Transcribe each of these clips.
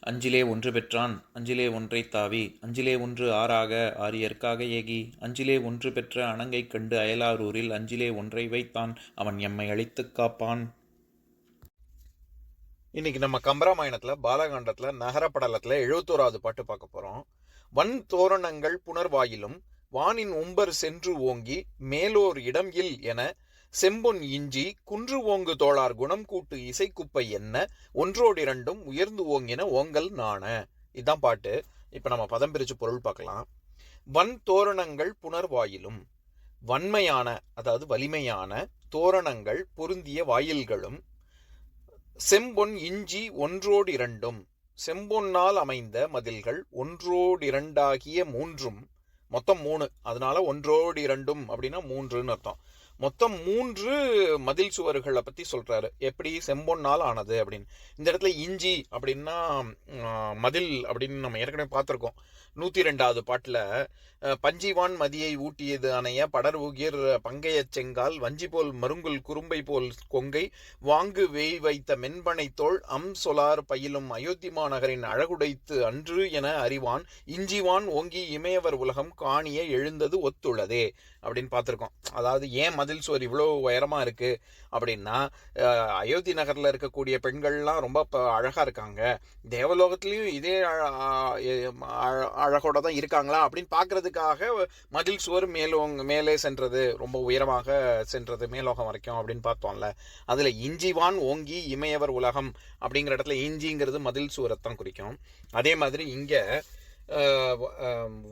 அஞ்சிலே ஒன்று பெற்றான் அஞ்சிலே ஒன்றை தாவி அஞ்சிலே ஒன்று ஆறாக ஆரியற்காக ஏகி அஞ்சிலே ஒன்று பெற்ற அணங்கை கண்டு அயலாரூரில் அஞ்சிலே ஒன்றை வைத்தான் அவன் எம்மை அழித்துக் காப்பான். இன்னைக்கு நம்ம கம்பராமாயணத்தில் பாலகாண்டத்தில் நகரப்படலத்தில் எழுபத்தோராவது பாட்டு பார்க்க போறோம். வன் தோரணங்கள் புனர்வாயிலும் வானின் உம்பர் சென்று ஓங்கி மேலோர் இடம் இல் என செம்பொன் இஞ்சி குன்று ஓங்கு தோளார் குணம் கூட்டு இசைக்குப்பை என்ன? ஒன்றோடு இரண்டும் உயர்ந்து ஓங்கின ஓங்கல் நாண. இதான் பாட்டு. இப்போ நம்ம பதம் பிரித்து பொருள் பார்க்கலாம். வன் தோரணங்கள் புனர்வாயிலும் வன்மையான அதாவது வலிமையான தோரணங்கள் பொருந்திய வாயில்களும் செம்பொன் இஞ்சி ஒன்றோடு இரண்டும் செம்பொன்னால் அமைந்த மதில்கள் ஒன்றோடு இரண்டாகிய மூன்றும் மொத்தம் மூணு. அதனால ஒன்றோடு இரண்டும் அப்படின்னா மூன்றுன்னு அர்த்தம். மொத்தம் மூன்று மதில் சுவர்களை பற்றி சொல்கிறாரு எப்படி செம்பொன்னால் ஆனது அப்படின்னு. இந்த இடத்துல இஞ்சி அப்படின்னா மதில் அப்படின்னு நம்ம ஏற்கனவே பார்த்துருக்கோம். நூற்றி ரெண்டாவது பாட்டில் பஞ்சிவான் மதியை ஊட்டியது அணைய படர் உகிர் பங்கைய செங்கால் வஞ்சி போல் மருங்குல் குறும்பை போல் கொங்கை வாங்கு வேய் வைத்த மென்பனை தோல் அம் சொலார் பயிலும் அயோத்தி மாநகரின் அழகுடைத்து அன்று என அறிவான். இஞ்சிவான் ஓங்கி இமயவர் உலகம் காணிய எழுந்தது ஒத்துள்ளதே அப்படின்னு பார்த்துருக்கோம். அதாவது ஏன் மதில் சுவர் இவ்வளோ உயரமாக இருக்குது அப்படின்னா அயோத்தி நகரில் இருக்கக்கூடிய பெண்கள்லாம் ரொம்ப அழகாக இருக்காங்க. தேவலோகத்துலேயும் இதே அழ- அழ- அழகோட தான் இருக்காங்களா அப்படின்னு பார்க்குறதுக்காக மதில் சுவர் மேலோங் மேலே சென்றது ரொம்ப உயரமாக சென்றது மேலோகம் வரைக்கும் அப்படின்னு பார்த்தோம்ல. அதில் இஞ்சிவான் ஓங்கி இமையவர் உலகம் அப்படிங்கிற இடத்துல இஞ்சிங்கிறது மதில் சுவரைத்தான் குறிக்கும். அதே மாதிரி இங்கே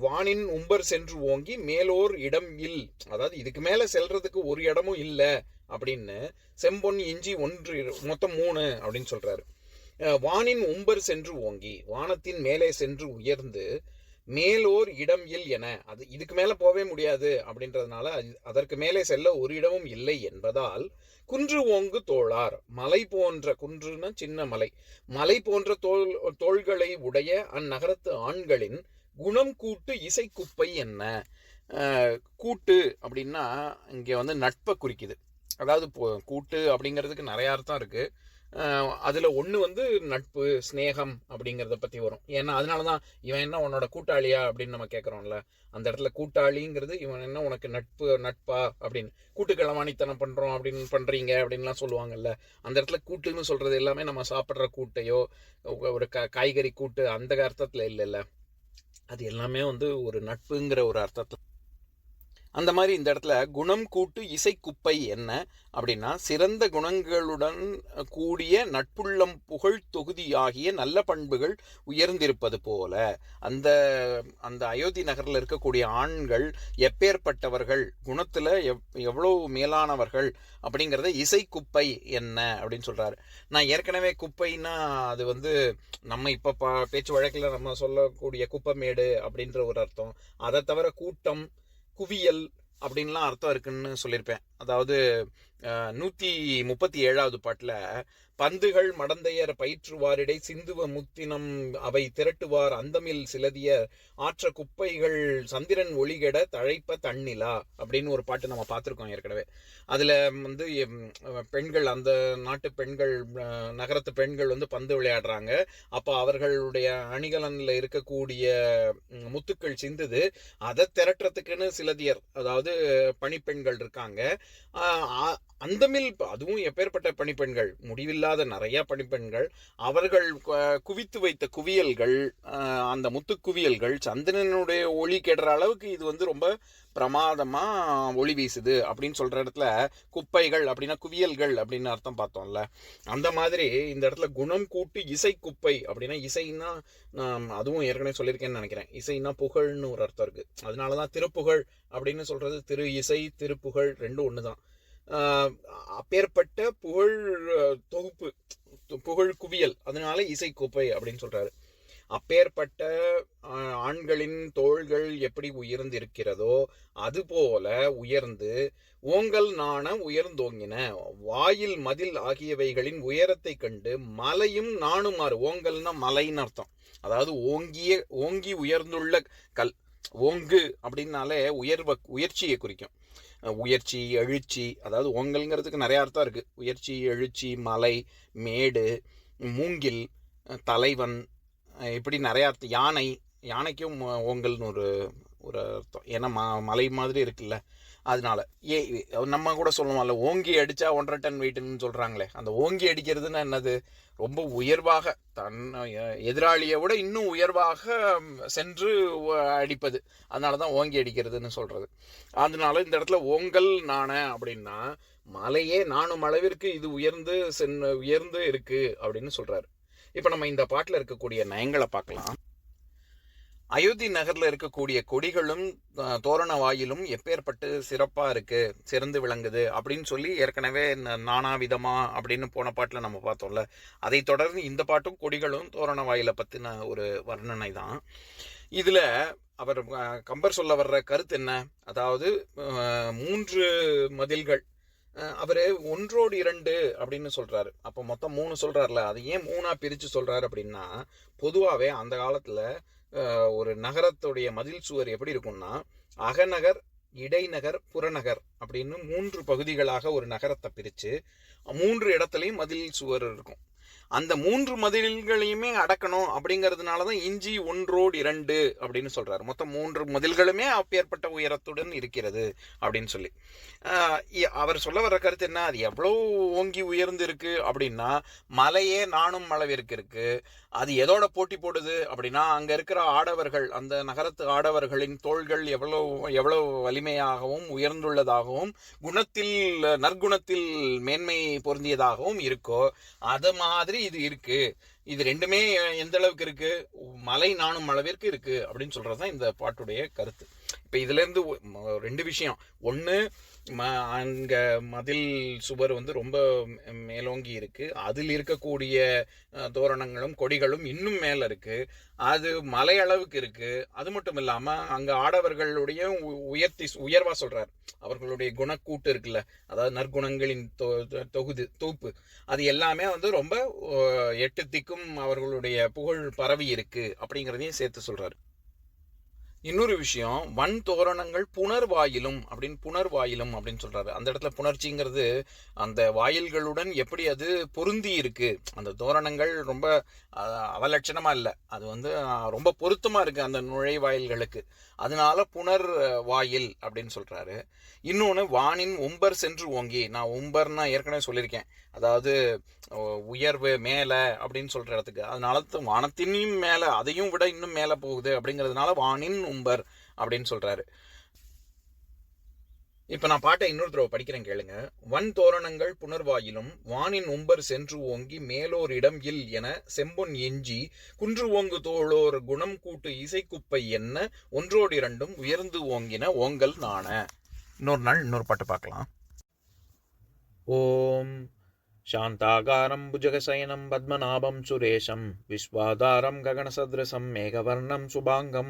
வானின் உம்பர் சென்று ஓங்கி மேலோர் இடம் இல். அதாவது இதுக்கு மேல செல்றதுக்கு ஒரு இடமும் இல்ல அப்படின்னு செம்பொன் இஞ்சி ஒன்று மொத்தம் மூணு அப்படின்னு சொல்றாரு. அஹ், வானின் உம்பர் சென்று ஓங்கி வானத்தின் மேலே சென்று உயர்ந்து மேலோர் இடம் இல் என. அது இதுக்கு மேலே போவே முடியாது அப்படின்றதுனால அதற்கு மேலே செல்ல ஒரு இடமும் இல்லை என்பதால் குன்று ஓங்கு தோளார். மலை போன்ற குன்றுனா சின்ன மலை. மலை போன்ற தோல் தோள்களை உடைய அந்நகரத்து ஆண்களின் குணம் கூட்டு இசைக்குப்பை என்ன? கூட்டு அப்படின்னா இங்கே வந்து நட்பை குறிக்குது. அதாவது கூட்டு அப்படிங்கிறதுக்கு நிறைய அர்த்தம் இருக்குது அதில் ஒன்று வந்து நட்பு ஸ்னேகம் அப்படிங்கிறத பற்றி வரும். ஏன்னா அதனாலதான் இவன் என்ன உன்னோட கூட்டாளியா அப்படின்னு நம்ம கேட்குறோம்ல அந்த இடத்துல கூட்டாளிங்கிறது இவன் என்ன உனக்கு நட்பு நட்பா அப்படின்னு. கூட்டு களவாணித்தனம் பண்ணுறோம் அப்படின்னு பண்ணுறீங்க அப்படின்லாம் சொல்லுவாங்கல்ல. அந்த இடத்துல கூட்டுன்னு சொல்கிறது எல்லாமே நம்ம சாப்பிட்ற கூட்டையோ ஒரு க காய்கறி கூட்டு அந்த அர்த்தத்தில் இல்லைல்ல. அது எல்லாமே வந்து ஒரு நட்புங்கிற ஒரு அர்த்தத்தில் அந்த மாதிரி இந்த இடத்துல குணம் கூட்டு இசைக்குப்பை என்ன அப்படின்னா சிறந்த குணங்களுடன் கூடிய நட்புள்ளம் புகழ் தொகுதி ஆகிய நல்ல பண்புகள் உயர்ந்திருப்பது போல அந்த அந்த அயோத்தி நகரில் இருக்கக்கூடிய ஆண்கள் எப்பேற்பட்டவர்கள் குணத்தில் எவ் எவ்வளோ மேலானவர்கள் அப்படிங்கிறத இசைக்குப்பை என்ன அப்படின்னு சொல்கிறாரு நான் ஏற்கனவே குப்பைன்னா அது வந்து நம்ம இப்போ பா பேச்சு வழக்கில் நம்ம சொல்லக்கூடிய குப்பைமேடு அப்படின்ற ஒரு அர்த்தம். அதை தவிர கூட்டம் குவியல் அப்படின்லாம் அர்த்தம் இருக்குன்னு சொல்லியிருப்பேன். அதாவது நூற்றி நூத்தி முப்பத்தி ஏழாவது பாட்டுல பந்துகள் மடந்தையர் பயிற்றுவாரிடை சிந்துவ முத்தினம் அவை திரட்டுவார் அந்தமில் சிலதியர் ஆற்ற குப்பைகள் சந்திரன் ஒளிகெட தழைப்ப தண்ணிலா அப்படின்னு ஒரு பாட்டு நம்ம பார்த்துருக்கோம் ஏற்கனவே. அதுல வந்து பெண்கள் அந்த நாட்டு பெண்கள் நகரத்து பெண்கள் வந்து பந்து விளையாடுறாங்க. அப்போ அவர்களுடைய அணிகலன்ல இருக்கக்கூடிய முத்துக்கள் சிந்துது. அதை திரட்டுறதுக்குன்னு சிலதியர் அதாவது பணிப்பெண்கள் இருக்காங்க. ஆ- அந்தமில் அதுவும் எப்பேற்பட்ட பணிப்பெண்கள். முடிவில்லாத நிறையா பணிப்பெண்கள். அவர்கள் குவித்து வைத்த குவியல்கள் அந்த முத்து குவியல்கள் சந்திரனுடைய ஒளி கெடுற அளவுக்கு இது வந்து ரொம்ப பிரமாதமாக ஒளி வீசுது அப்படின்னு சொல்கிற இடத்துல குப்பைகள் அப்படின்னா குவியல்கள் அப்படின்னு அர்த்தம் பார்த்தோம்ல. அந்த மாதிரி இந்த இடத்துல குணம் கூட்டு இசை குப்பை அப்படின்னா இசைன்னா நான் அதுவும் ஏற்கனவே சொல்லியிருக்கேன்னு நினைக்கிறேன். இசைன்னா புகழ்னு ஒரு அர்த்தம் இருக்குது அதனால தான் திருப்புகழ் அப்படின்னு சொல்கிறது திரு இசை திருப்புகழ் ரெண்டும் ஒன்று தான் அப்பேற்பட்ட புகழ் தொகுப்பு புகழ் குவியல். அதனால இசைக்கோப்பை அப்படின்னு சொல்றாரு. அப்பேற்பட்ட ஆண்களின் தோள்கள் எப்படி உயர்ந்திருக்கிறதோ அதுபோல உயர்ந்து ஓங்கல் நாண உயர்ந்தோங்கின வாயில் மதில் ஆகியவைகளின் உயரத்தை கண்டு மலையும் நாணுமாறு. ஓங்கல்னா மலைன்னு அர்த்தம். அதாவது ஓங்கிய ஓங்கி உயர்ந்துள்ள கல் ஓங்கு அப்படின்னாலே உயர்வ உயர்ச்சியை குறிக்கும். உயர்ச்சி எழுச்சி அதாவது ஓங்கல்ங்கிறதுக்கு நிறைய அர்த்தம் இருக்கு. உயர்ச்சி எழுச்சி மலை மேடு மூங்கில் தலைவன் இப்படி நிறைய அர்த்தம். யானை யானைக்கும் ஓங்கல்னு ஒரு ஒரு அர்த்தம். ஏன்னா ம மலை மாதிரி இருக்குல்ல. அதனால. ஏ நம்ம கூட சொல்லுவோம்ல ஓங்கி அடித்தா ஒன்றரை டன் வெயிட்டுன்னு சொல்கிறாங்களே அந்த ஓங்கி அடிக்கிறதுன்னா என்னது? ரொம்ப உயர்வாக தன் எதிராளியை விட இன்னும் உயர்வாக சென்று அடிப்பது. அதனால தான் ஓங்கி அடிக்கிறதுன்னு சொல்கிறது அதனால இந்த இடத்துல ஓங்கல் நாண அப்படின்னா மலையே நானும் அளவிற்கு இது உயர்ந்து சென் உயர்ந்து இருக்குது அப்படின்னு சொல்கிறாரு இப்போ நம்ம இந்த பாட்டில் இருக்கக்கூடிய நயங்களை பார்க்கலாம். அயோத்தி நகரில் இருக்கக்கூடிய கொடிகளும் தோரண வாயிலும் எப்பேற்பட்டு சிறப்பாக இருக்குது சிறந்து விளங்குது அப்படின்னு சொல்லி ஏற்கனவே ந- நானா விதமா அப்படின்னு போன பாட்டில் நம்ம பார்த்தோம்ல. அதை தொடர்ந்து இந்த பாட்டும் கொடிகளும் தோரண வாயிலை பற்றின ஒரு வர்ணனை தான். இதில் அவர் கம்பர் சொல்ல வர்ற கருத்து என்ன? அதாவது மூன்று மதில்கள். அவர் ஒன்றோடு இரண்டு அப்படின்னு சொல்கிறாரு அப்போ மொத்தம் மூணு சொல்கிறாருல அது ஏன் மூணாக பிரித்து சொல்கிறாரு அப்படின்னா பொதுவாகவே அந்த காலத்தில் ஒரு நகரத்துடைய மதில் சுவர் எப்படி இருக்கும்னா அகநகர் இடைநகர் புறநகர் அப்படின்னு மூன்று பகுதிகளாக ஒரு நகரத்தை பிரித்து மூன்று இடத்துலையும் மதில் சுவர் இருக்கும். அந்த மூன்று மதில்களையுமே அடக்கணும் அப்படிங்கிறதுனால தான் இஞ்சி ஒன்றோடு இரண்டு அப்படின்னு சொல்கிறார் மொத்தம் மூன்று மதில்களுமே அப்பேற்பட்ட உயரத்துடன் இருக்கிறது அப்படின்னு சொல்லி. அவர் சொல்ல வர்ற கருத்து என்ன? அது எவ்வளோ ஓங்கி உயர்ந்து இருக்கு அப்படின்னா மலையே நானும் அளவிற்கு இருக்குது அது எதோட போட்டி போடுது அப்படின்னா அங்க இருக்கிற ஆடவர்கள் அந்த நகரத்து ஆடவர்களின் தோள்கள் எவ்வளோ எவ்வளவு வலிமையாகவும் உயர்ந்துள்ளதாகவும் குணத்தில் நற்குணத்தில் மேன்மை பொருந்தியதாகவும் இருக்கோ அது மாதிரி இது இருக்கு. இது ரெண்டுமே எந்த அளவுக்கு இருக்கு? மலை நாணும் அளவிற்கு இருக்கு அப்படின்னு சொல்றதுதான் இந்த பாட்டுடைய கருத்து. இப்ப இதுல இருந்து ரெண்டு விஷயம். ஒன்று ம அங்கே மதில் சுவர் வந்து ரொம்ப மேலோங்கி இருக்குது அதில் இருக்கக்கூடிய தோரணங்களும் கொடிகளும் இன்னும் மேலே இருக்குது அது மலை அளவுக்கு இருக்குது அது மட்டும் இல்லாமல் அங்கே ஆடவர்களுடைய உ- உயர்த்தி உயர்வாக சொல்கிறார் அவர்களுடைய குணக்கூட்டு இருக்குல்ல அதாவது நற்குணங்களின் தொ- தொகுது தொகுப்பு. அது எல்லாமே வந்து ரொம்ப எட்டு திக்கும் அவர்களுடைய புகழ் பரவி இருக்குது அப்படிங்கிறதையும் சேர்த்து சொல்கிறார் இன்னொரு விஷயம் வன் தோரணங்கள் புனர்வாயிலும் அப்படின்னு புனர்வாயிலும் அப்படின்னு சொல்றாரு. அந்த இடத்துல புணர்ச்சிங்கிறது அந்த வாயில்களுடன் எப்படி அது பொருந்தி இருக்கு. அந்த தோரணங்கள் ரொம்ப அவலட்சணமா இல்லை. அது வந்து ரொம்ப பொருத்தமா இருக்கு அந்த நுழைவாயில்களுக்கு. அதனால புனர் வாயில் அப்படின்னு சொல்றாரு. இன்னொன்று வானின் உம்பர் சென்று ஓங்கி. நான் உம்பர்னா ஏற்கனவே சொல்லியிருக்கேன். அதாவது உயர்வு மேலே அப்படின்னு சொல்ற இடத்துக்கு. அதனால வானத்தினையும் மேலே அதையும் விட இன்னும் மேலே போகுது அப்படிங்கிறதுனால வானின் உம்பர் அப்படின்னு சொல்றாரு இப்ப நான் பாட்டை இன்னொரு தடவை படிக்கிறேன் கேளுங்க வன் தோரணங்கள் புனர்வாயிலும் வானின் உம்பர் சென்று ஓங்கி மேலோர் இடம் இல் என செம்பொன் எஞ்சி குன்று ஓங்கு தோளோர் குணம் கூட்டு இசைக்குப்பை என்ன ஒன்றோடு இரண்டும் உயர்ந்து ஓங்கின ஓங்கல் நாண இன்னொரு நாள் இன்னொரு பாட்டு பார்க்கலாம் ஓம் शान्ताकारं भुजगशयनं पद्मनाभं सुरेशं विश्वाधारं गगनसदृशं मेघवर्णं शुभाङ्गं